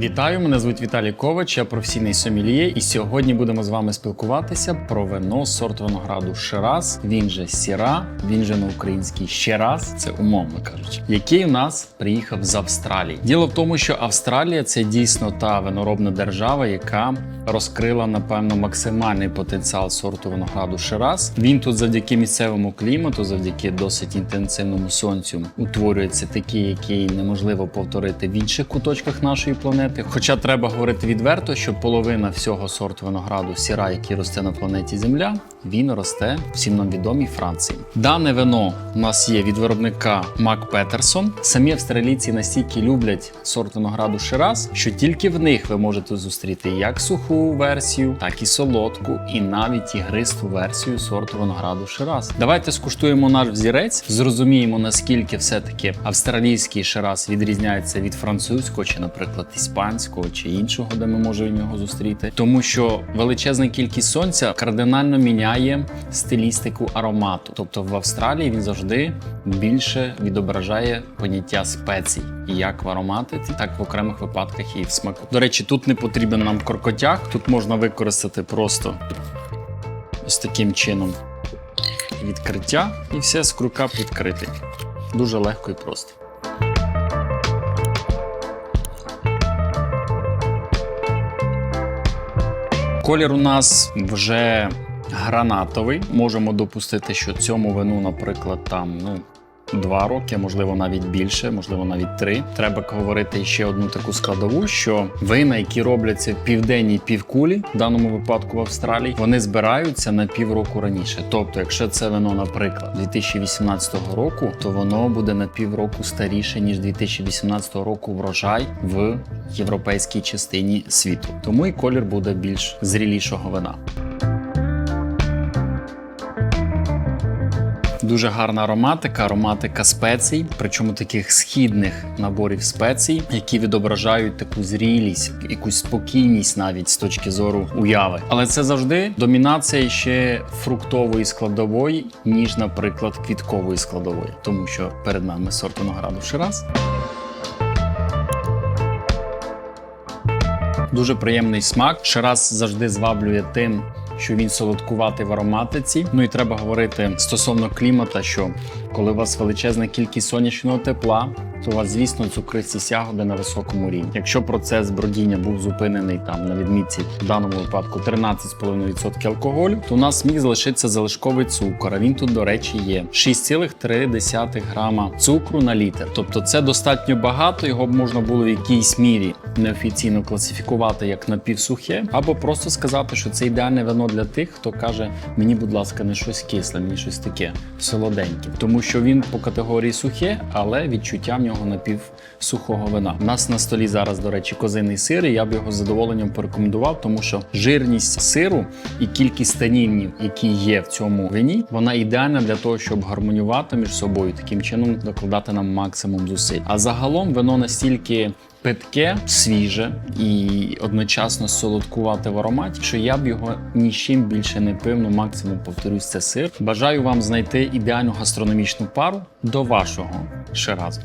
Вітаю, мене звуть Віталій Ковач, я професійний сомельє, і сьогодні будемо з вами спілкуватися про вино сорт винограду Шираз, він же Сіра, він же на український ще раз, це умовно кажучи, який у нас приїхав з Австралії. Діло в тому, що Австралія це дійсно та виноробна держава, яка розкрила напевно максимальний потенціал сорту винограду Шираз. Він тут завдяки місцевому клімату, завдяки досить інтенсивному сонцю, утворюється такий, який неможливо повторити в інших куточках нашої планети. Хоча треба говорити відверто, що половина всього сорту винограду сіра, який росте на планеті Земля, він росте всім нам відомій Франції. Дане вино у нас є від виробника Мак Петерсон. Самі австралійці настільки люблять сорт винограду Шираз, що тільки в них ви можете зустріти як суху версію, так і солодку, і навіть ігристу версію сорту винограду Шираз. Давайте скуштуємо наш взірець, зрозуміємо наскільки все-таки австралійський Шираз відрізняється від французького, чи, наприклад, іспанського чи іншого, де ми можемо його зустріти, тому що величезна кількість сонця кардинально міняє стилістику аромату. Тобто в Австралії він завжди більше відображає поняття спецій, як в ароматиці, так в окремих випадках і в смаку. До речі, тут не потрібен нам крокотяг, тут можна використати просто ось таким чином відкриття, і все з крука відкритий. Дуже легко і просто. Колір у нас вже гранатовий. Можемо допустити, що цьому вину, наприклад, там ну. Два роки, можливо, навіть більше, можливо, навіть три. Треба говорити ще одну таку складову: що вина, які робляться в південній півкулі, в даному випадку в Австралії, вони збираються на півроку раніше. Тобто, якщо це вино, наприклад, 2018 року, то воно буде на півроку старіше ніж 2018 року врожай в європейській частині світу. Тому і колір буде більш зрілішого вина. Дуже гарна ароматика, ароматика спецій, причому таких східних наборів спецій, які відображають таку зрілість, якусь спокійність навіть з точки зору уяви. Але це завжди домінація ще фруктової складової, ніж, наприклад, квіткової складової, тому що перед нами сорт винограду Шираз. Дуже приємний смак. Шираз завжди зваблює тим, що він солодкуватий в ароматиці. Ну і треба говорити стосовно клімата, що коли у вас величезна кількість сонячного тепла, то у вас, звісно, цукристість ягоди на високому рівні. Якщо процес бродіння був зупинений там на відмітці в даному випадку 13,5% алкоголю, то у нас міг залишитися залишковий цукор. А він тут, до речі, є 6,3 грама цукру на літр. Тобто це достатньо багато. Його б можна було в якійсь мірі неофіційно класифікувати як напівсухе, або просто сказати, що це ідеальне вино для тих, хто каже: мені, будь ласка, не щось кисле, мені щось таке солоденьке, тому що він по категорії сухе, але відчуття напівсухого вина. У нас на столі зараз, до речі, козиний сир. і Я б його з задоволенням порекомендував, тому що жирність сиру і кількість танінів, які є в цьому вині, вона ідеальна для того, щоб гармонювати між собою, таким чином докладати нам максимум зусиль. А загалом вино настільки. Питке, свіже і одночасно солодкувати в ароматі, що я б його ні з чим більше не пив, ну максимум повторюсь, це сир. Бажаю вам знайти ідеальну гастрономічну пару до вашого ширазу.